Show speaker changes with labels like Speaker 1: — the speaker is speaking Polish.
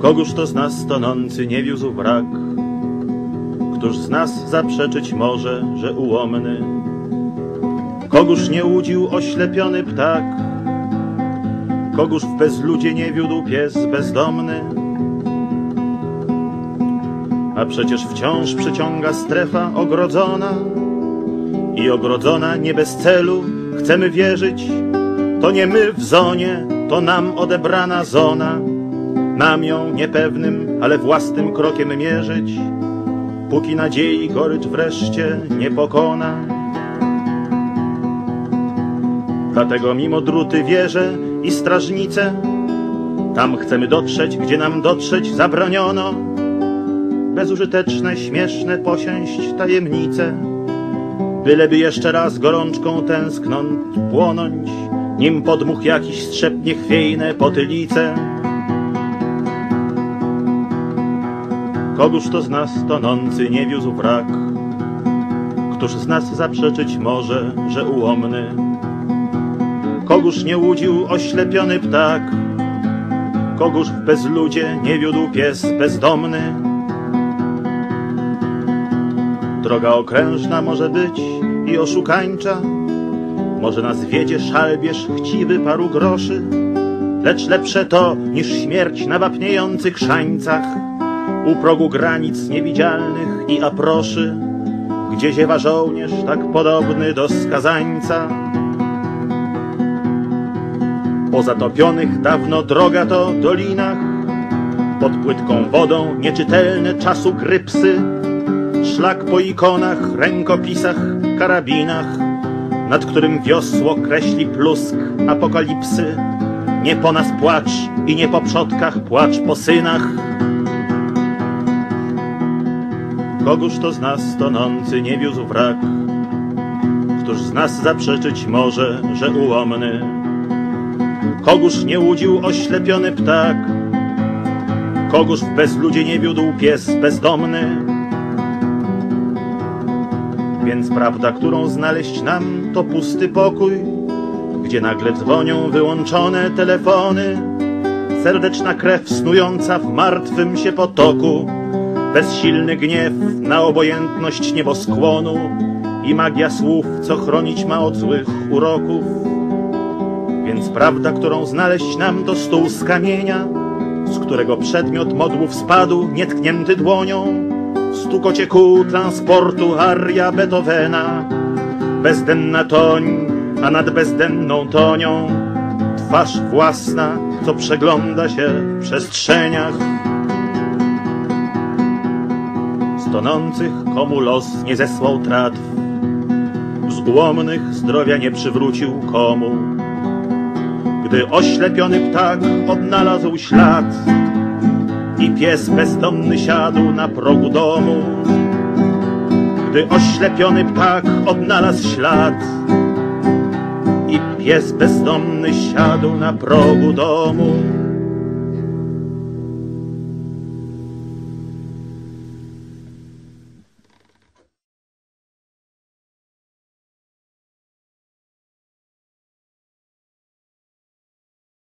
Speaker 1: Kogóż to z nas tonący nie wiózł wrak? Któż z nas zaprzeczyć może, że ułomny? Kogóż nie łudził oślepiony ptak? Kogóż w bezludzie nie wiódł pies bezdomny? A przecież wciąż przyciąga strefa ogrodzona i ogrodzona nie bez celu, chcemy wierzyć, to nie my w zonie, to nam odebrana zona, nam ją niepewnym, ale własnym krokiem mierzyć, póki nadziei gorycz wreszcie nie pokona. Dlatego mimo druty wieże i strażnice, tam chcemy dotrzeć, gdzie nam dotrzeć zabroniono, bezużyteczne, śmieszne posięść tajemnice, byleby jeszcze raz gorączką tęsknąć płonąć, nim podmuch jakiś strzepnie chwiejne potylice. Kogóż to z nas tonący nie wiózł wrak? Któż z nas zaprzeczyć może, że ułomny? Kogóż nie łudził oślepiony ptak? Kogóż w bezludzie nie wiódł pies bezdomny? Droga okrężna może być i oszukańcza, może nas wiedzie szalbierz chciwy paru groszy, lecz lepsze to niż śmierć na wapniejących szańcach, u progu granic niewidzialnych i aproszy, gdzie ziewa żołnierz tak podobny do skazańca. Po zatopionych dawno droga to dolinach, pod płytką wodą nieczytelne czasu grypsy, szlak po ikonach, rękopisach, karabinach, nad którym wiosło kreśli plusk apokalipsy. Nie po nas płacz i nie po przodkach płacz po synach. Kogóż to z nas tonący nie wiózł wrak? Któż z nas zaprzeczyć może, że ułomny? Kogóż nie łudził oślepiony ptak? Kogóż w bezludzie nie wiódł pies bezdomny? Więc prawda, którą znaleźć nam, to pusty pokój, gdzie nagle dzwonią wyłączone telefony, serdeczna krew snująca w martwym się potoku, bezsilny gniew na obojętność nieboskłonu i magia słów, co chronić ma od złych uroków. Więc prawda, którą znaleźć nam, to stół z kamienia, z którego przedmiot modłów spadł, nietknięty dłonią, stukocie kół transportu aria Beethovena, bezdenna toń, a nad bezdenną tonią twarz własna, co przegląda się w przestrzeniach. Tonących komu los nie zesłał tratw, z ułomnych zdrowia nie przywrócił komu. Gdy oślepiony ptak odnalazł ślad, i pies bezdomny siadł na progu domu. Gdy oślepiony ptak odnalazł ślad i pies bezdomny siadł na progu domu.